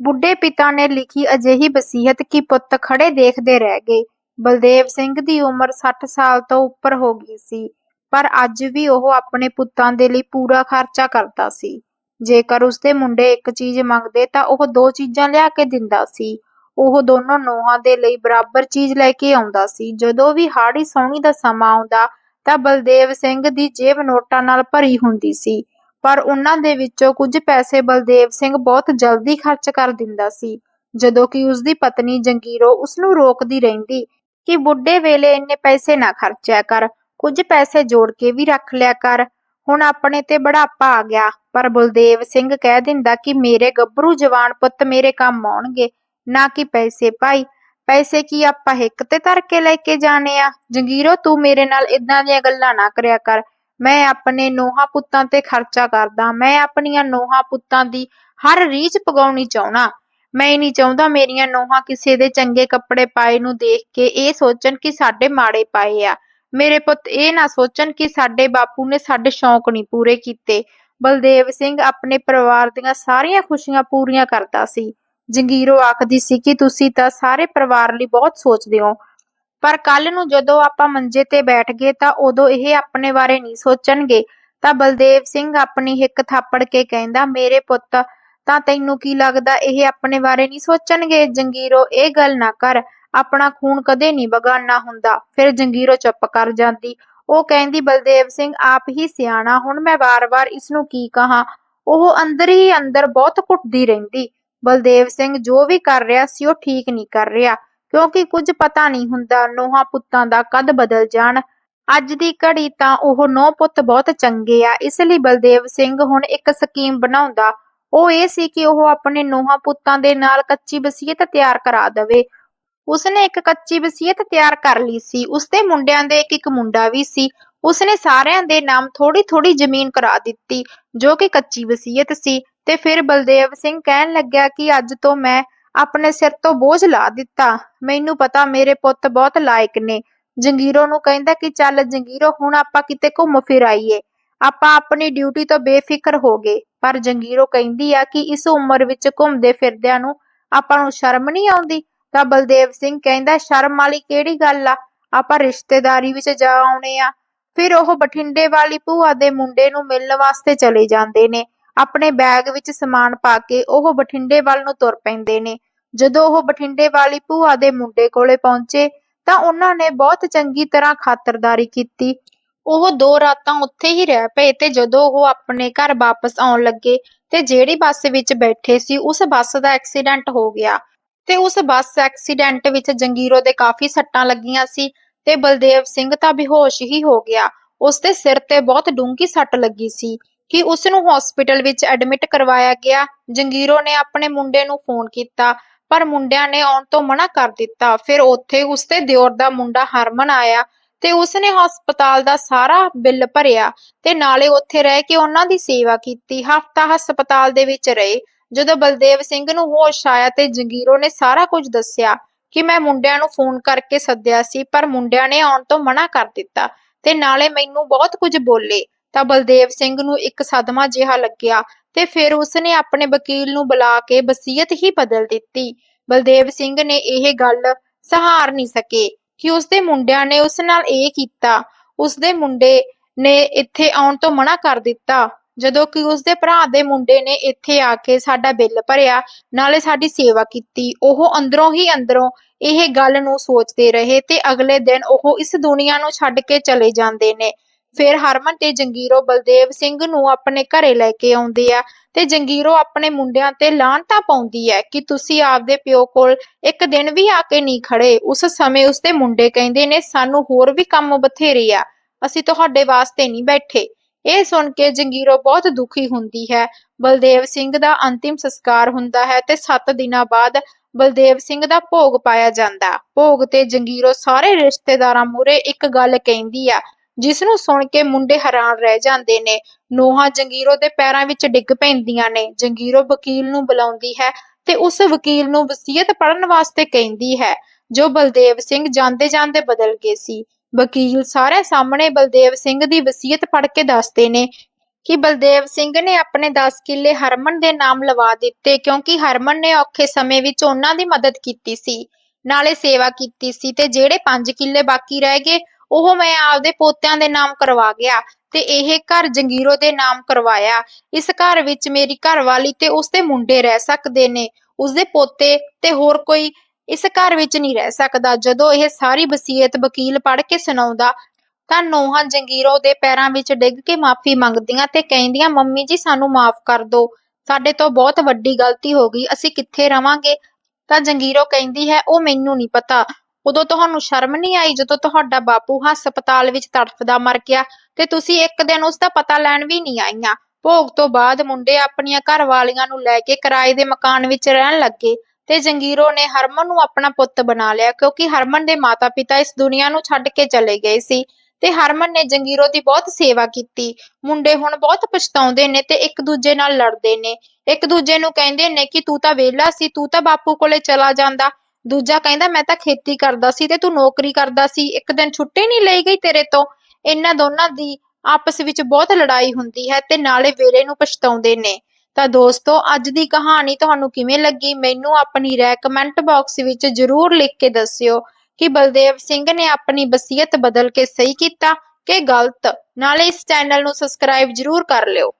ਬੁੱਢੇ ਪਿਤਾ ਨੇ ਲਿਖੀ ਅਜਿਹੀ ਵਸੀਅਤ ਕਿ ਪੁੱਤ ਖੜੇ ਦੇਖਦੇ ਰਹਿ ਗਏ। ਬਲਦੇਵ ਸਿੰਘ ਦੀ ਉਮਰ 60 ਸਾਲ ਤੋਂ ਉੱਪਰ ਹੋ ਗਈ ਸੀ, ਪਰ ਅੱਜ ਵੀ ਉਹ ਆਪਣੇ ਪੁੱਤਾਂ ਦੇ ਲਈ ਪੂਰਾ ਖਰਚਾ ਕਰਦਾ ਸੀ। ਜੇਕਰ ਉਸਦੇ ਮੁੰਡੇ ਇੱਕ ਚੀਜ਼ ਮੰਗਦੇ ਤਾਂ ਉਹ ਦੋ ਚੀਜ਼ਾਂ ਲਿਆ ਕੇ ਦਿੰਦਾ ਸੀ। ਉਹ ਦੋਨੋਂ ਨੋਹਾਂ ਦੇ ਲਈ ਬਰਾਬਰ ਚੀਜ਼ ਲੈ ਕੇ ਆਉਂਦਾ ਸੀ। ਜਦੋਂ ਵੀ ਹਾੜੀ ਸੌਣੀ ਦਾ ਸਮਾਂ ਆਉਂਦਾ ਤਾਂ ਬਲਦੇਵ ਸਿੰਘ ਦੀ ਜੇਬ ਨੋਟਾਂ ਨਾਲ ਭਰੀ ਹੁੰਦੀ ਸੀ। ਪਰ ਉਹਨਾਂ ਦੇ ਵਿੱਚੋਂ ਕੁਝ ਪੈਸੇ ਬਲਦੇਵ ਸਿੰਘ ਬਹੁਤ ਜਲਦੀ ਖਰਚ ਕਰ ਦਿੰਦਾ ਸੀ, ਜਦੋਂ ਕਿ ਉਸਦੀ ਪਤਨੀ ਜੰਗੀਰੋ ਉਸ ਨੂੰ ਰੋਕਦੀ ਰਹਿੰਦੀ ਕਿ ਬੁੱਢੇ ਵੇਲੇ ਇੰਨੇ ਪੈਸੇ ਨਾ ਖਰਚਿਆ ਕਰ, ਕੁਝ ਪੈਸੇ ਜੋੜ ਕੇ ਵੀ ਰੱਖ ਲਿਆ ਕਰ। ਹੁਣ ਆਪਣੇ ਤੇ ਬੁਢਾਪਾ ਆ ਗਿਆ, ਪਰ ਬਲਦੇਵ ਸਿੰਘ ਕਹਿ ਦਿੰਦਾ ਕਿ ਮੇਰੇ ਗੱਭਰੂ ਜਵਾਨ ਪੁੱਤ ਮੇਰੇ ਕੰਮ ਆਉਣਗੇ, ਨਾ ਕਿ ਪੈਸੇ ਭਾਈ, ਪੈਸੇ ਕੀ ਆਪਾਂ ਹਿੱਕ ਤੇ ਧਰ ਕੇ ਲੈ ਕੇ ਜਾਣੇ ਆ? ਜੰਗੀਰੋ, ਤੂੰ ਮੇਰੇ ਨਾਲ ਇਦਾਂ ਦੀਆਂ ਗੱਲਾਂ ਨਾ ਕਰਿਆ ਕਰ ਮੈਂ ਆਪਣੇ ਨੋਹਾਂ ਪੁੱਤਾਂ ਤੇ ਖਰਚਾ ਕਰਦਾ, ਮੈਂ ਆਪਣੀਆਂ ਨੋਹਾਂ ਪੁੱਤਾਂ ਦੀ ਹਰ ਰੀਝ ਪਗਾਉਣੀ ਚਾਹਣਾ ਮੈਂ ਨਹੀਂ ਚਾਹੁੰਦਾ ਮੇਰੀਆਂ ਨੋਹਾਂ ਕਿਸੇ ਦੇ ਚੰਗੇ ਕੱਪੜੇ ਪਾਏ ਨੂੰ ਦੇਖ ਕੇ ਇਹ ਸੋਚਣ ਕਿ ਸਾਡੇ ਮਾੜੇ ਪਾਏ ਆ। ਮੇਰੇ ਪੁੱਤ ਇਹ ਨਾ ਸੋਚਣ ਕਿ ਸਾਡੇ ਬਾਪੂ ਨੇ ਸਾਡੇ ਸ਼ੌਂਕ ਨਹੀਂ ਪੂਰੇ ਕੀਤੇ। ਬਲਦੇਵ ਸਿੰਘ ਆਪਣੇ ਪਰਿਵਾਰ ਦੀਆਂ ਸਾਰੀਆਂ ਖੁਸ਼ੀਆਂ ਪੂਰੀਆਂ ਕਰਦਾ ਸੀ। ਜੰਗੀਰੋ ਆਖਦੀ ਸੀ ਕਿ ਤੁਸੀਂ ਤਾਂ ਸਾਰੇ ਪਰਿਵਾਰ ਲਈ ਬਹੁਤ ਸੋਚਦੇ ਹੋ। ਪਰ ਕੱਲ ਨੂੰ ਜਦੋਂ ਆਪਾਂ ਮੰਜੇ ਤੇ ਬੈਠ ਗਏ ਤਾਂ ਉਦੋਂ ਇਹ ਆਪਣੇ ਬਾਰੇ ਨਹੀਂ ਸੋਚਣਗੇ। ਤਾਂ ਬਲਦੇਵ ਸਿੰਘ ਆਪਣੀ ਹਿੱਕ ਥਾਪੜ ਕੇ ਕਹਿੰਦਾ, ਮੇਰੇ ਪੁੱਤ, ਤਾਂ ਤੈਨੂੰ ਕੀ ਲੱਗਦਾ ਇਹ ਆਪਣੇ ਬਾਰੇ ਨਹੀਂ ਸੋਚਣਗੇ? ਜੰਗੀਰੋ, ਇਹ ਗੱਲ ਨਾ ਕਰ। ਆਪਣਾ ਖੂਨ ਕਦੇ ਨਹੀਂ ਬਗਾਨਾ ਹੁੰਦਾ ਫਿਰ ਜੰਗੀਰੋ ਚੁੱਪ ਕਰ ਜਾਂਦੀ। ਉਹ ਕਹਿੰਦੀ, ਬਲਦੇਵ ਸਿੰਘ, ਆਪ ਹੀ ਸਿਆਣਾ। ਹੁਣ ਮੈਂ ਵਾਰ-ਵਾਰ ਇਸ ਨੂੰ ਕੀ ਕਹਾਂ? ਉਹ ਅੰਦਰ ਹੀ ਅੰਦਰ ਬਹੁਤ ਘੁੱਟਦੀ ਰਹਿੰਦੀ। ਬਲਦੇਵ ਸਿੰਘ ਜੋ ਵੀ ਕਰ ਰਿਹਾ ਸੀ ਉਹ ਠੀਕ ਨਹੀਂ ਕਰ ਰਿਹਾ। ਕਿਉਂਕਿ ਕੁਝ ਪਤਾ ਨਹੀਂ ਹੁੰਦਾ, ਨੋਹਾਂ ਪੁੱਤਾਂ ਦਾ ਕਦ ਬਦਲ ਜਾਣ। ਅੱਜ ਦੀ ਘੜੀ ਤਾਂ ਉਹ ਨੌ ਪੁੱਤ ਬਹੁਤ ਚੰਗੇ ਆ, ਇਸ ਲਈ ਬਲਦੇਵ ਸਿੰਘ ਹੁਣ ਇੱਕ ਸਕੀਮ ਬਣਾਉਂਦਾ। ਉਹ ਇਹ ਸੀ ਕਿ ਉਹ ਆਪਣੇ ਨੋਹਾਂ ਪੁੱਤਾਂ ਦੇ ਨਾਲ ਕੱਚੀ ਵਸੀਅਤ ਤਿਆਰ ਕਰਾ ਦੇਵੇ। ਉਸਨੇ ਇੱਕ ਕੱਚੀ ਵਸੀਅਤ ਤਿਆਰ ਕਰ ਲਈ ਸੀ। ਉਸਦੇ ਮੁੰਡਿਆਂ ਦੇ ਇੱਕ ਇੱਕ ਮੁੰਡਾ ਵੀ ਸੀ। ਉਸਨੇ ਸਾਰਿਆਂ ਦੇ ਨਾਮ ਥੋੜੀ ਥੋੜੀ ਜ਼ਮੀਨ ਕਰਾ ਦਿੱਤੀ, ਜੋ ਕਿ ਕੱਚੀ ਵਸੀਅਤ ਸੀ। ਤੇ ਫਿਰ ਬਲਦੇਵ ਸਿੰਘ ਕਹਿਣ ਲੱਗਿਆ ਕਿ ਅੱਜ ਤੋਂ ਮੈਂ ਆਪਣੇ ਸਿਰ ਤੋਂ ਬੋਝ ਲਾ ਦਿੱਤਾ। ਮੈਨੂੰ ਪਤਾ ਮੇਰੇ ਪੁੱਤ ਬਹੁਤ ਲਾਇਕ ਨੇ। ਜੰਗੀਰੋ ਨੂੰ ਕਹਿੰਦਾ ਕਿ ਚੱਲ ਜੰਗੀਰੋ, ਹੁਣ ਆਪਾਂ ਕਿਤੇ ਘੁੰਮ ਫਿਰ ਆਈਏ। ਆਪਾਂ ਆਪਣੀ ਡਿਊਟੀ ਤੋਂ ਬੇਫਿਕਰ ਹੋ ਗਏ। ਪਰ ਜੰਗੀਰੋ ਕਹਿੰਦੀ ਆ ਕਿ ਇਸ ਉਮਰ ਵਿੱਚ ਘੁੰਮਦੇ ਫਿਰਦਿਆਂ ਨੂੰ ਆਪਾਂ ਨੂੰ ਸ਼ਰਮ ਨਹੀਂ ਆਉਂਦੀ। ਤਾਂ ਬਲਦੇਵ ਸਿੰਘ ਕਹਿੰਦਾ, ਸ਼ਰਮ ਵਾਲੀ ਕਿਹੜੀ ਗੱਲ ਆ? ਆਪਾਂ ਰਿਸ਼ਤੇਦਾਰੀ ਵਿੱਚ ਜਾ ਆਉਣੇ ਆ। ਫਿਰ ਉਹ ਬਠਿੰਡੇ ਵਾਲੀ ਭੂਆ ਦੇ ਮੁੰਡੇ ਨੂੰ ਮਿਲਣ ਵਾਸਤੇ ਚਲੇ ਜਾਂਦੇ ਨੇ। ਆਪਣੇ ਬੈਗ ਵਿੱਚ ਸਮਾਨ ਪਾ ਕੇ ਉਹ ਬਠਿੰਡੇ ਵੱਲ ਨੂੰ ਤੁਰ ਪੈਂਦੇ ਨੇ। ਜਦੋਂ ਉਹ ਬਠਿੰਡੇ ਵਾਲੀ ਭੂਆ ਦੇ ਮੁੰਡੇ ਕੋਲੇ ਪਹੁੰਚੇ ਤਾਂ ਉਹਨਾਂ ਨੇ ਬਹੁਤ ਚੰਗੀ ਤਰ੍ਹਾਂ ਖਾਤਰਦਾਰੀ ਕੀਤੀ। ਉਹ ਦੋ ਰਾਤਾਂ ਉੱਥੇ ਹੀ ਰਹਿ ਪਏ ਤੇ ਜਦੋਂ ਉਹ ਆਪਣੇ ਘਰ ਵਾਪਸ ਆਉਣ ਲੱਗੇ ਤੇ ਜਿਹੜੀ ਬੱਸ ਵਿੱਚ ਬੈਠੇ ਸੀ, ਉਸ ਬੱਸ ਦਾ ਐਕਸੀਡੈਂਟ ਹੋ ਗਿਆ। ਤੇ ਉਸ ਬੱਸ ਐਕਸੀਡੈਂਟ ਵਿੱਚ ਜੰਗੀਰੋ ਦੇ ਕਾਫੀ ਸੱਟਾਂ ਲੱਗੀਆਂ ਸੀ ਤੇ ਬਲਦੇਵ ਸਿੰਘ ਤਾਂ ਬੇਹੋਸ਼ ਹੀ ਹੋ ਗਿਆ। ਉਸ ਦੇ ਸਿਰ ਤੇ ਬਹੁਤ ਡੂੰਘੀ ਸੱਟ ਲੱਗੀ ਸੀ। ਕਿ ਉਸ ਨੂੰ ਹਸਪੀਟਲ ਵਿੱਚ ਐਡਮਿਟ ਕਰਵਾਇਆ ਗਿਆ। ਜੰਗੀਰੋ ਨੇ ਆਪਣੇ ਮੁੰਡੇ ਨੂੰ ਫੋਨ ਕੀਤਾ, ਪਰ ਮੁੰਡਿਆਂ ਨੇ ਆਉਣ ਤੋਂ ਮਨਾ ਕਰ ਦਿੱਤਾ। ਫਿਰ ਉੱਥੇ ਉਸਦੇ ਦਿਓਰ ਦਾ ਮੁੰਡਾ ਹਰਮਨ ਆਇਆ ਤੇ ਉਸਨੇ ਹਸਪਤਾਲ ਦਾ ਸਾਰਾ ਬਿੱਲ ਭਰਿਆ ਤੇ ਨਾਲੇ ਉੱਥੇ ਰਹਿ ਕੇ ਉਹਨਾਂ ਦੀ ਸੇਵਾ ਕੀਤੀ। ਹਫਤਾ ਹਸਪਤਾਲ ਦੇ ਵਿੱਚ ਰਹੇ। ਜਦੋਂ ਬਲਦੇਵ ਸਿੰਘ ਨੂੰ ਹੋਸ਼ ਆਇਆ ਤੇ ਜੰਗੀਰੋ ਨੇ ਸਾਰਾ ਕੁਝ ਦੱਸਿਆ ਕਿ ਮੈਂ ਮੁੰਡਿਆਂ ਨੂੰ ਫੋਨ ਕਰਕੇ ਸੱਦਿਆ ਸੀ, ਪਰ ਮੁੰਡਿਆਂ ਨੇ ਆਉਣ ਤੋਂ ਮਨਾ ਕਰ ਦਿੱਤਾ ਤੇ ਨਾਲੇ ਮੈਨੂੰ ਬਹੁਤ ਕੁਝ ਬੋਲੇ। ਤਾਂ ਬਲਦੇਵ ਸਿੰਘ ਨੂੰ ਇੱਕ ਸਦਮਾ ਜਿਹਾ ਲੱਗਿਆ ਤੇ ਫਿਰ ਉਸਨੇ ਆਪਣੇ ਵਕੀਲ ਨੂੰ ਬੁਲਾ ਕੇ ਵਸੀਅਤ ਹੀ ਬਦਲ ਦਿੱਤੀ। ਬਲਦੇਵ ਸਿੰਘ ਨੇ ਇਹ ਗੱਲ ਸਹਾਰ ਨਹੀਂ ਸਕੇ ਕਿ ਉਸਦੇ ਮੁੰਡਿਆਂ ਨੇ ਉਸ ਨਾਲ ਇਹ ਕੀਤਾ। ਉਸਦੇ ਮੁੰਡੇ ਨੇ ਇੱਥੇ ਆਉਣ ਤੋਂ ਮਨਾ ਕਰ ਦਿੱਤਾ। ਜਦੋਂ ਕਿ ਉਸਦੇ ਭਰਾ ਦੇ ਮੁੰਡੇ ਨੇ ਇੱਥੇ ਆ ਕੇ ਸਾਡਾ ਬਿੱਲ ਭਰਿਆ, ਨਾਲੇ ਸਾਡੀ ਸੇਵਾ ਕੀਤੀ, ਉਹ ਅੰਦਰੋਂ ਹੀ ਅੰਦਰੋਂ ਇਹ ਗੱਲ ਨੂੰ ਸੋਚਦੇ ਰਹੇ ਤੇ ਅਗਲੇ ਦਿਨ ਉਹ ਇਸ ਦੁਨੀਆ ਨੂੰ ਛੱਡ ਕੇ ਚਲੇ ਜਾਂਦੇ ਨੇ। ਫਿਰ ਹਰਮਨ ਤੇ ਜੰਗੀਰੋ ਬਲਦੇਵ ਸਿੰਘ ਨੂੰ ਆਪਣੇ ਘਰੇ ਲੈ ਕੇ ਆਉਂਦੇ ਆ ਤੇ ਜੰਗੀਰੋ ਆਪਣੇ ਮੁੰਡਿਆਂ ਤੇ ਲਾਂਟਾ ਪਾਉਂਦੀ ਹੈ ਕਿ ਤੁਸੀਂ ਆਪਦੇ ਪਿਓ ਕੋਲ ਇੱਕ ਦਿਨ ਵੀ ਆ ਕੇ ਨਹੀਂ ਖੜੇ। ਉਸ ਸਮੇਂ ਉਸਦੇ ਮੁੰਡੇ ਕਹਿੰਦੇ ਨੇ, ਸਾਨੂੰ ਹੋਰ ਵੀ ਕੰਮ ਬਥੇਰੇ ਆ, ਅਸੀਂ ਤੁਹਾਡੇ ਵਾਸਤੇ ਨਹੀਂ ਬੈਠੇ। ਇਹ ਸੁਣ ਕੇ ਜੰਗੀਰੋ ਬਹੁਤ ਦੁਖੀ ਹੁੰਦੀ ਹੈ। ਬਲਦੇਵ ਸਿੰਘ ਦਾ ਅੰਤਿਮ ਸੰਸਕਾਰ ਹੁੰਦਾ ਹੈ ਤੇ 7 ਦਿਨਾਂ ਬਾਅਦ ਬਲਦੇਵ ਸਿੰਘ ਦਾ ਭੋਗ ਪਾਇਆ ਜਾਂਦਾ। ਭੋਗ ਤੇ ਜੰਗੀਰੋ ਸਾਰੇ ਰਿਸ਼ਤੇਦਾਰਾਂ ਮੂਰੇ ਇੱਕ ਗੱਲ ਕਹਿੰਦੀ ਆ ਜਿਸ ਨੂੰ ਸੁਣ ਕੇ ਮੁੰਡੇ ਹੈਰਾਨ ਰਹਿ ਜਾਂਦੇ ਨੇ। ਨੋਹਾਂ ਜੰਗੀਰੋ ਦੇ ਪੈਰਾਂ ਵਿੱਚ ਡਿੱਗ ਪੈਂਦੀਆਂ ਨੇ। ਜੰਗੀਰੋ ਵਕੀਲ ਨੂੰ ਬੁਲਾਉਂਦੀ ਹੈ ਤੇ ਉਸ ਵਕੀਲ ਨੂੰ ਵਸੀਅਤ ਪੜਨ ਵਾਸਤੇ ਕਹਿੰਦੀ ਹੈ, ਜੋ ਬਲਦੇਵ ਸਿੰਘ ਜਾਂਦੇ ਜਾਂਦੇ ਬਦਲ ਗਏ ਸੀ। ਵਕੀਲ ਸਾਰੇ ਸਾਹਮਣੇ ਬਲਦੇਵ ਸਿੰਘ ਦੀ ਵਸੀਅਤ ਪੜ੍ਹ ਕੇ ਦੱਸਦੇ ਨੇ ਕਿ ਬਲਦੇਵ ਸਿੰਘ ਨੇ ਆਪਣੇ 10 ਕਿੱਲੇ ਹਰਮਨ ਦੇ ਨਾਮ ਲਵਾ ਦਿੱਤੇ ਕਿਉਂਕਿ ਹਰਮਨ ਨੇ ਔਖੇ ਸਮੇਂ ਵਿੱਚ ਉਹਨਾਂ ਦੀ ਮਦਦ ਕੀਤੀ ਸੀ। ਨਾਲੇ ਸੇਵਾ ਕੀਤੀ ਸੀ ਤੇ ਜਿਹੜੇ 5 ਕਿੱਲੇ ਬਾਕੀ ਰਹਿ ਗਏ ਉਹ ਮੈਂ ਆਪਦੇ ਪੋਤਿਆਂ ਦੇ ਨਾਮ ਕਰਵਾ ਗਿਆ ਤੇ ਇਹ ਘਰ ਜੰਗੀਰੋ ਦੇ ਨਾਮ ਕਰਵਾਇਆ। ਇਸ ਘਰ ਵਿੱਚ ਮੇਰੀ ਘਰਵਾਲੀ ਤੇ ਉਸਦੇ ਮੁੰਡੇ ਰਹਿ ਸਕਦੇ ਨੇ, ਉਸਦੇ ਪੋਤੇ ਤੇ ਹੋਰ ਕੋਈ ਇਸ ਘਰ ਵਿੱਚ ਨਹੀਂ ਰਹਿ ਸਕਦਾ। ਜਦੋਂ ਇਹ ਸਾਰੀ ਵਸੀਅਤ ਵਕੀਲ ਪੜ੍ਹ ਕੇ ਸੁਣਾਉਂਦਾ, ਤਾਂ ਨੋਹਾਂ ਜੰਗੀਰੋ ਦੇ ਪੈਰਾਂ ਵਿੱਚ ਡਿੱਗ ਕੇ ਮਾਫੀ ਮੰਗਦੀਆਂ ਤੇ ਕਹਿੰਦੀਆਂ, ਮੰਮੀ ਜੀ, ਸਾਨੂੰ ਮਾਫ ਕਰ ਦਿਓ। ਸਾਡੇ ਤੋਂ ਬਹੁਤ ਵੱਡੀ ਗਲਤੀ ਹੋ ਗਈ। ਅਸੀਂ ਕਿੱਥੇ ਰਵਾਂਗੇ? ਤਾਂ ਜੰਗੀਰੋ ਕਹਿੰਦੀ ਹੈ, ਉਹ ਮੈਨੂੰ ਨਹੀਂ ਪਤਾ। ਉਦੋਂ ਤੁਹਾਨੂੰ ਸ਼ਰਮ ਨਹੀਂ ਆਈ ਜਦੋਂ ਤੁਹਾਡਾ ਬਾਪੂ ਹਸਪਤਾਲ ਵਿੱਚ ਤੜਫਦਾ ਮਰ ਗਿਆ ਤੇ ਤੁਸੀਂ ਇੱਕ ਦਿਨ ਉਸ ਦਾ ਪਤਾ ਲੈਣ ਵੀ ਨਹੀਂ ਆਈਆਂ। ਭੋਗ ਤੋਂ ਬਾਅਦ ਮੁੰਡੇ ਆਪਣੀਆਂ ਘਰ ਵਾਲੀਆਂ ਨੂੰ ਲੈ ਕੇ ਕਿਰਾਏ ਦੇ ਮਕਾਨ ਵਿੱਚ ਰਹਿਣ ਲੱਗੇ ਤੇ ਜੰਗੀਰੋ ਨੇ ਹਰਮਨ ਨੂੰ ਆਪਣਾ ਪੁੱਤ ਬਣਾ ਲਿਆ ਕਿਉਂਕਿ ਹਰਮਨ ਦੇ ਮਾਤਾ-ਪਿਤਾ ਇਸ ਦੁਨੀਆ ਨੂੰ ਛੱਡ ਕੇ ਚਲੇ ਗਏ ਸੀ ਤੇ ਹਰਮਨ ਨੇ ਜੰਗੀਰੋ ਦੀ ਬਹੁਤ ਸੇਵਾ ਕੀਤੀ। ਮੁੰਡੇ ਹੁਣ ਬਹੁਤ ਪਛਤਾਉਂਦੇ ਨੇ ਤੇ ਇੱਕ ਦੂਜੇ ਨਾਲ ਲੜਦੇ ਨੇ। ਇੱਕ ਦੂਜੇ ਨੂੰ ਕਹਿੰਦੇ ਨੇ ਕਿ ਤੂੰ ਤਾਂ ਵਿਹਲਾ ਸੀ, ਤੂੰ ਤਾਂ ਬਾਪੂ ਕੋਲੇ ਚਲਾ ਜਾਂਦਾ। ਦੂਜਾ ਕਹਿੰਦਾ, ਮੈਂ ਤਾਂ ਖੇਤੀ ਕਰਦਾ ਸੀ ਤੇ ਤੂੰ ਨੌਕਰੀ ਕਰਦਾ ਸੀ। ਇੱਕ ਦਿਨ ਛੁੱਟੀ ਨਹੀਂ ਲਈ ਗਈ ਤੇਰੇ ਤੋਂ। ਇਹਨਾਂ ਦੋਨਾਂ ਦੀ ਆਪਸ ਵਿੱਚ ਬਹੁਤ ਲੜਾਈ ਹੁੰਦੀ ਹੈ ਤੇ ਨਾਲੇ ਵੇਲੇ ਨੂੰ ਪਛਤਾਉਂਦੇ ਨੇ। ਤਾਂ ਦੋਸਤੋ, ਅੱਜ ਦੀ ਕਹਾਣੀ ਤੁਹਾਨੂੰ ਕਿਵੇਂ ਲੱਗੀ? ਮੈਨੂੰ ਆਪਣੀ ਰਾਏ ਕਮੈਂਟ ਬਾਕਸ ਵਿੱਚ ਜ਼ਰੂਰ ਲਿਖ ਕੇ ਦੱਸਿਓ ਕਿ ਬਲਦੇਵ ਸਿੰਘ ਨੇ ਆਪਣੀ ਵਸੀਅਤ ਬਦਲ ਕੇ ਸਹੀ ਕੀਤਾ ਕਿ ਗਲਤ। ਨਾਲੇ ਇਸ ਚੈਨਲ ਨੂੰ ਸਬਸਕ੍ਰਾਈਬ ਜ਼ਰੂਰ ਕਰ ਲਿਓ।